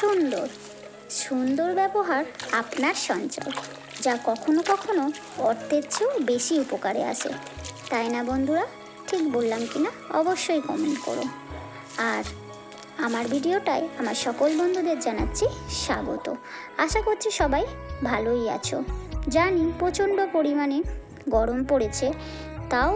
সুন্দর। সুন্দর ব্যবহার আপনার সঞ্চয়, যা কখনো কখনো অর্থের চেয়েও বেশি উপকারে আসে। তাই না বন্ধুরা? ঠিক বললাম কি না? অবশ্যই কমেন্ট করো। আর আমার ভিডিওটায় আমার সকল বন্ধুদের জানাচ্ছি স্বাগত। আশা করছি সবাই ভালোই আছো। জানি প্রচণ্ড পরিমাণে গরম পড়েছে, তাও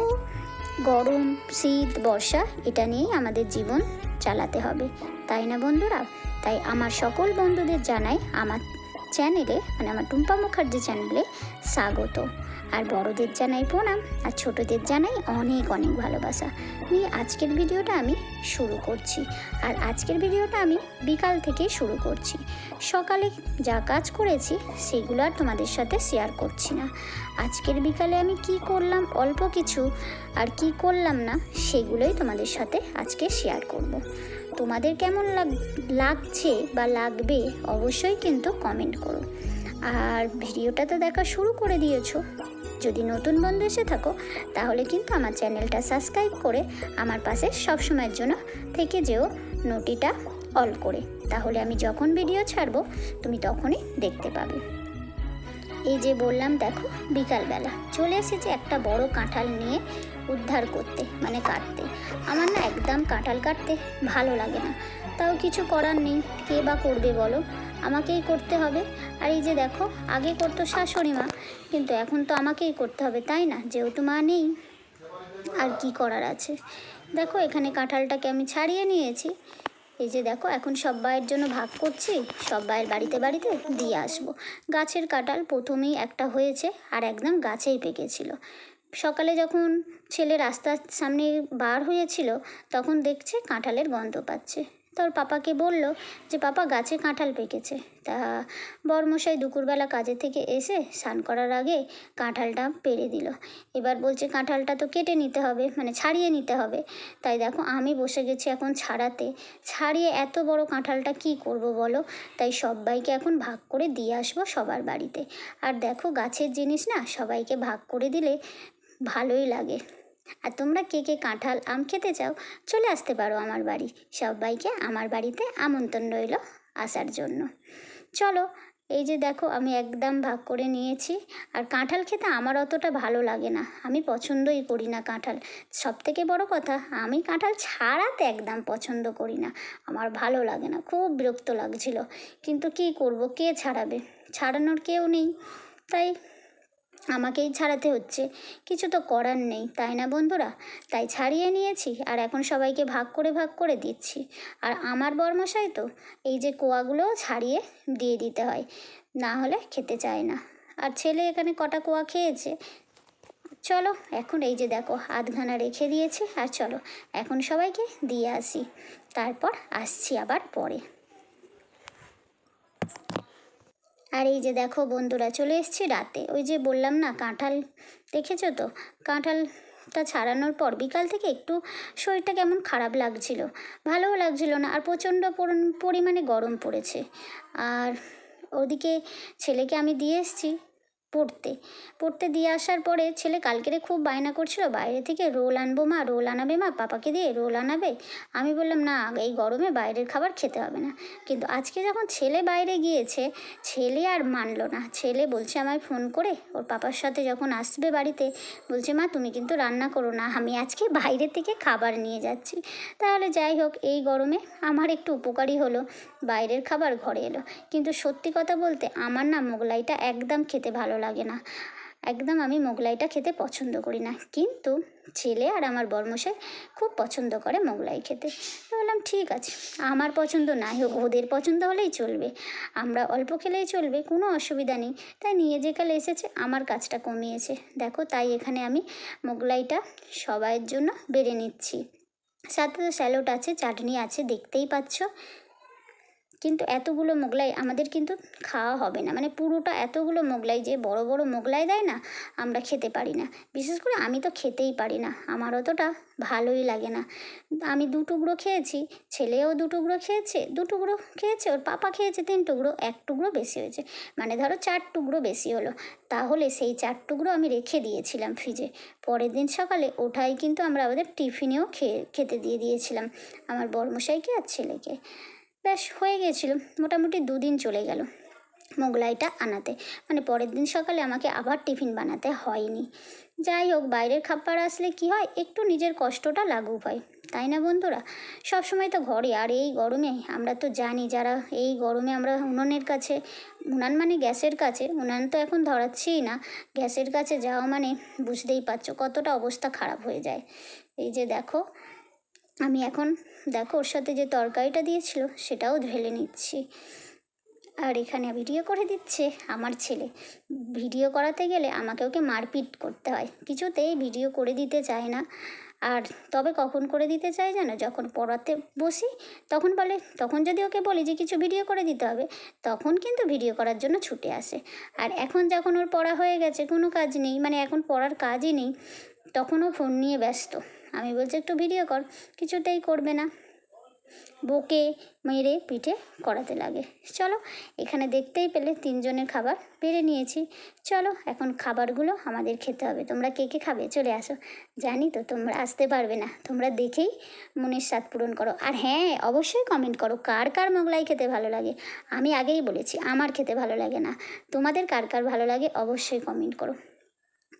গরম, শীত, বর্ষা, এটা নিয়েই আমাদের জীবন চালাতে হবে। তাই না বন্ধুরা? তাই আমার সকল বন্ধুদের জানাই আমার চ্যানেলে মানে আমার টুম্পা মুখার্জি চ্যানেলে স্বাগত। আর বড়দের জানাই প্রণাম, আর ছোটদের জানাই অনেক অনেক ভালোবাসা। নিয়ে আজকের ভিডিওটা আমি শুরু করছি। আর আজকের ভিডিওটা আমি বিকাল থেকেই শুরু করছি। সকালে যা কাজ করেছি, সেগুলো আর তোমাদের সাথে শেয়ার করছি না। আজকের বিকালে আমি কি করলাম, অল্প কিছু আর কি করলাম না, সেগুলোই তোমাদের সাথে আজকে শেয়ার করব। তোমাদের কেমন লাগ, লাগছে বা লাগবে অবশ্যই কিন্তু কমেন্ট করো। আর ভিডিওটা তো দেখা শুরু করে দিয়েছ যদি নতুন বন্ধু এসে থাকো, তাহলে কিন্তু আমার চ্যানেলটা সাবস্ক্রাইব করে আমার পাশে সব সময়ের জন্য থেকে যেও নোটিটা অল করে। তাহলে আমি যখন ভিডিও ছাড়বো, তুমি তখনই দেখতে পাবে। এই যে বললাম, দেখো, বিকালবেলা চলে এসেছে একটা বড় কাঁঠাল নিয়ে উদ্ধার করতে মানে কাটতে। আমার না একদম কাঁঠাল কাটতে ভালো লাগে না। তাও কিছু করার নেই, কে বা করবে বলো? আমাকেই করতে হবে। আর এই যে দেখো, আগে করতো শাশুড়ি মা, কিন্তু এখন তো আমাকেই করতে হবে, তাই না? যেহেতু মা নেই, আর কি করার আছে? দেখো, এখানে কাঁঠালটাকে আমি ছাড়িয়ে নিয়েছি। এই যে দেখো, এখন সব সবাইয়ের জন্য ভাগ করছি, সব সবাইয়ের বাড়িতে বাড়িতে দিয়ে আসব। গাছের কাঁঠাল প্রথমেই একটা হয়েছে, আর একদম গাছেই পেকেছিল। সকালে যখন ছেলে রাস্তার সামনে বার হয়েছিল, তখন দেখছে কাঁঠালের গন্ধ পাচ্ছে। তোর পাপাকে বলল যে, পাপা, গাছে কাঁঠাল পেকেছে। তা বরমশাই দুপুরবেলা কাজে থেকে এসে স্নান করার আগে কাঁঠালটা পেরে দিল। এবার বলছে, কাঁঠালটা তো কেটে নিতে হবে মানে ছাড়িয়ে নিতে হবে। তাই দেখো, আমি বসে গেছি এখন ছাড়াতে। ছাড়িয়ে এত বড় কাঁঠালটা কি করব বলো? তাই সবাইকে এখন ভাগ করে দিয়ে আসব সবার বাড়িতে। আর দেখো, গাছের জিনিস না সবাইকে ভাগ করে দিলে ভালোই লাগে। আর তোমরা কে কে কাঁঠাল আম খেতে চাও, চলে আসতে পারো আমার বাড়ি। সবাইকে আমার বাড়িতে আমন্ত্রণ রইল আসার জন্য। চলো, এই যে দেখো আমি একদম ভাগ করে নিয়েছি। আর কাঁঠাল খেতে আমার অতটা ভালো লাগে না। আমি পছন্দই করি না কাঁঠাল। সব থেকে বড় কথা, আমি কাঁঠাল ছাড়াতে একদম পছন্দ করি না। আমার ভালো লাগে না, খুব বিরক্ত লাগছিল। কিন্তু কি করব, কে ছাড়াবে? ছাড়ানোর কেউ নেই। তাই আমাকেই ছাড়াতে হচ্ছে। কিছু তো করার নেই, তাই না বন্ধুরা? তাই ছাড়িয়ে নিয়েছি আর এখন সবাইকে ভাগ করে ভাগ করে দিচ্ছি। আর আমার বরমশাই তো এই যে কোয়াগুলোও ছাড়িয়ে দিয়ে দিতে হয়, না হলে খেতে চায় না। আর ছেলে এখানে কটা কোয়া খেয়েছে? চলো, এখন এই যে দেখো, আধখানা রেখে দিয়েছে, আর চলো, এখন সবাইকে দিয়ে আসি। তারপর আসছি আবার পরে। আর এই যে দেখো বন্ধুরা, চলে এসেছি রাতে। ওই যে বললাম না, কাঁঠাল দেখেছ তো? কাঁঠালটা ছাড়ানোর পর বিকাল থেকে একটু শরীরটা কেমন খারাপ লাগছিল। ভালোও লাগছিল না, আর প্রচণ্ড পরিমাণে গরম পড়েছে। আর ওদিকে ছেলেকে আমি দিয়ে এসেছি। পড়তে। পড়তে দিয়ে আসার পরে ছেলে কালকেরে খুব বায়না করছিল, বাইরে থেকে রোল আনব মা, রোল আনাবে মা, পাপাকে দিয়ে রোল আনাবে। আমি বললাম, না, এই গরমে বাইরের খাবার খেতে হবে না। কিন্তু আজকে যখন ছেলে বাইরে গিয়েছে, ছেলে আর মানলো না। ছেলে বলছে আমায় ফোন করে, ওর পাপার সাথে যখন আসবে বাড়িতে, বলছে, মা, তুমি কিন্তু রান্না করো না, আমি আজকে বাইরে থেকে খাবার নিয়ে যাচ্ছি। তাহলে যাই হোক, এই গরমে আমার একটু উপকারী হলো, বাইরের খাবার ঘরে এলো। কিন্তু সত্যি কথা বলতে, আমার না মোগলাইটা একদম খেতে ভালো লাগে না। একদম আমি মোগলাইটা খেতে পছন্দ করি না। কিন্তু ছেলে আর আমার বর্মশাই খুব পছন্দ করে মোগলাই খেতে। বললাম, ঠিক আছে, আমার পছন্দ নাই হোক, ওদের পছন্দ হলেই চলবে। আমরা অল্প খেলেই চলবে, কোনো অসুবিধা নেই। তাই নিয়ে যে কাল এসেছে, আমার কাজটা কমিয়েছে। দেখো, তাই এখানে আমি মোগলাইটা সবাইয়ের জন্য বেড়ে নিচ্ছি। সাথে তো স্যালোড আছে, চাটনি আছে, দেখতেই পাচ্ছ। কিন্তু এতগুলো মোগলাই আমাদের কিন্তু খাওয়া হবে না। মানে পুরোটা এতগুলো মোগলাই যে বড় বড় মোগলাই দেয় না, আমরা খেতে পারি না। বিশেষ করে আমি তো খেতেই পারি না, আমার অতটা ভালোই লাগে না। আমি দু টুকরো খেয়েছি, ছেলেও দু টুকরো খেয়েছে, দু টুকরো খেয়েছে, ওর পাপা খেয়েছে তিন টুকরো, এক টুকরো বেশি হয়েছে। মানে ধরো চার টুকরো বেশি হলো। তাহলে সেই চার টুকরো আমি রেখে দিয়েছিলাম ফ্রিজে। পরের দিন সকালে ওটাই কিন্তু আমরা আমাদের টিফিনেও খেয়ে, খেতে দিয়ে দিয়েছিলাম। আমার বড়মশাইকে আর ছেলেকে। ব্যাস, হয়ে গিয়েছিল মোটামুটি দুদিন চলে গেল মোগলাইটা আনাতে। মানে পরের দিন সকালে আমাকে আবার টিফিন বানাতে হয়নি। যাই হোক, বাইরের খাবার আসলে কি হয়, একটু নিজের কষ্টটা লাঘব হয়। তাই না বন্ধুরা? সব সময় তো ঘরে, আর এই গরমে আমরা তো জানি যারা এই গরমে আমরা উনুনের কাছে, উনান মানে গ্যাসের কাছে, উনান তো এখন ধরাচ্ছিই না। গ্যাসের কাছে যাওয়া মানে বুঝতেই পারছ কতটা অবস্থা খারাপ হয়ে যায়। এই যে দেখো আমি এখন দেখো ওর সাথে যে তরকারিটা দিয়েছিল সেটাও ঢেলে নিচ্ছি। আর এখানে ভিডিও করে দিচ্ছে আমার ছেলে। ভিডিও করাতে গেলে আমাকে ওকে মারপিট করতে হয়। কিছুতেই ভিডিও করে দিতে চায় না। আর তবে কখন করে দিতে চায় জানো? যখন পড়াতে বসি, তখন বলে, তখন যদি ওকে বলি যে কিছু ভিডিও করে দিতে হবে, তখন কিন্তু ভিডিও করার জন্য ছুটে আসে। আর এখন যখন ওর পড়া হয়ে গেছে, কোনো কাজ নেই মানে এখন পড়ার কাজই নেই তখনও ফোন নিয়ে ব্যস্ত। আমি বলছি, একটু ভিডিও কর, কিছুতেই করবে না। বকে মেরে পিঠে করাতে লাগে। চলো, এখানে দেখতেই পেলে তিনজনের খাবার বেড়ে নিয়েছি। চলো, এখন খাবারগুলো আমাদের খেতে হবে। তোমরা কে কে খাবে? চলে আসো। জানি তো, তোমরা আসতে পারবে না। তোমরা দেখেই মনের স্বাদ পূরণ করো। আর হ্যাঁ অবশ্যই কমেন্ট করো, কার কার মোগলাই খেতে ভালো লাগে? আমি আগেই বলেছি, আমার খেতে ভালো লাগে না। তোমাদের কার কার ভালো লাগে, অবশ্যই কমেন্ট করো।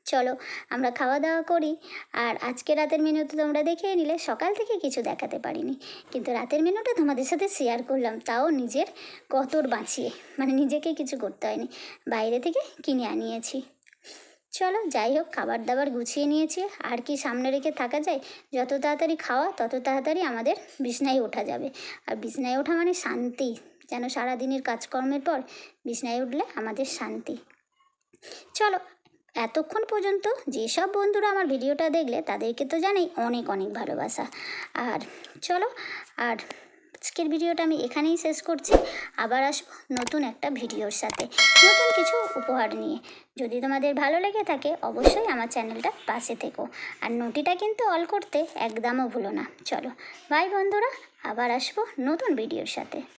চলো, আমরা খাওয়া দাওয়া করি। আর আজকে রাতের মেনু তো তোমরা দেখেই নিলে, সকাল থেকে কিছু দেখাতে পারিনি। কিন্তু রাতের মেনুটা তোমাদের সাথে শেয়ার করলাম, তাও নিজের কতর বাঁচিয়ে। মানে নিজেকে কিছু করতে হয়নি, বাইরে থেকে কিনে আনিয়েছি। চলো, যাই হোক খাবার দাবার গুছিয়ে নিয়েছি। আর কি সামনে রেখে থাকা যায়, যত তাড়াতাড়ি খাওয়া, তত তাড়াতাড়ি আমাদের বিছনায় ওঠা যাবে। আর বিছনায় ওঠা মানে শান্তি, যেন সারাদিনের কাজকর্মের পর বিছনায় উঠলে আমাদের শান্তি। চলো এতক্ষণ পর্যন্ত যেসব বন্ধুরা আমার ভিডিওটা দেখলে তাদেরকে তো জানাই অনেক অনেক ভালোবাসা। আর চলো, আর আজকের ভিডিওটা আমি এখানেই শেষ করছি। আবার আসব নতুন একটা ভিডিওর সাথে। নতুন কিছু উপহার নিয়ে। যদি তোমাদের ভালো লেগে থাকে, অবশ্যই আমার চ্যানেলটা পাশে থেকো। আর নোটিটা কিন্তু অল করতে একদমও ভুলো না। চলো বাই বন্ধুরা। আবার আসব নতুন ভিডিওর সাথে।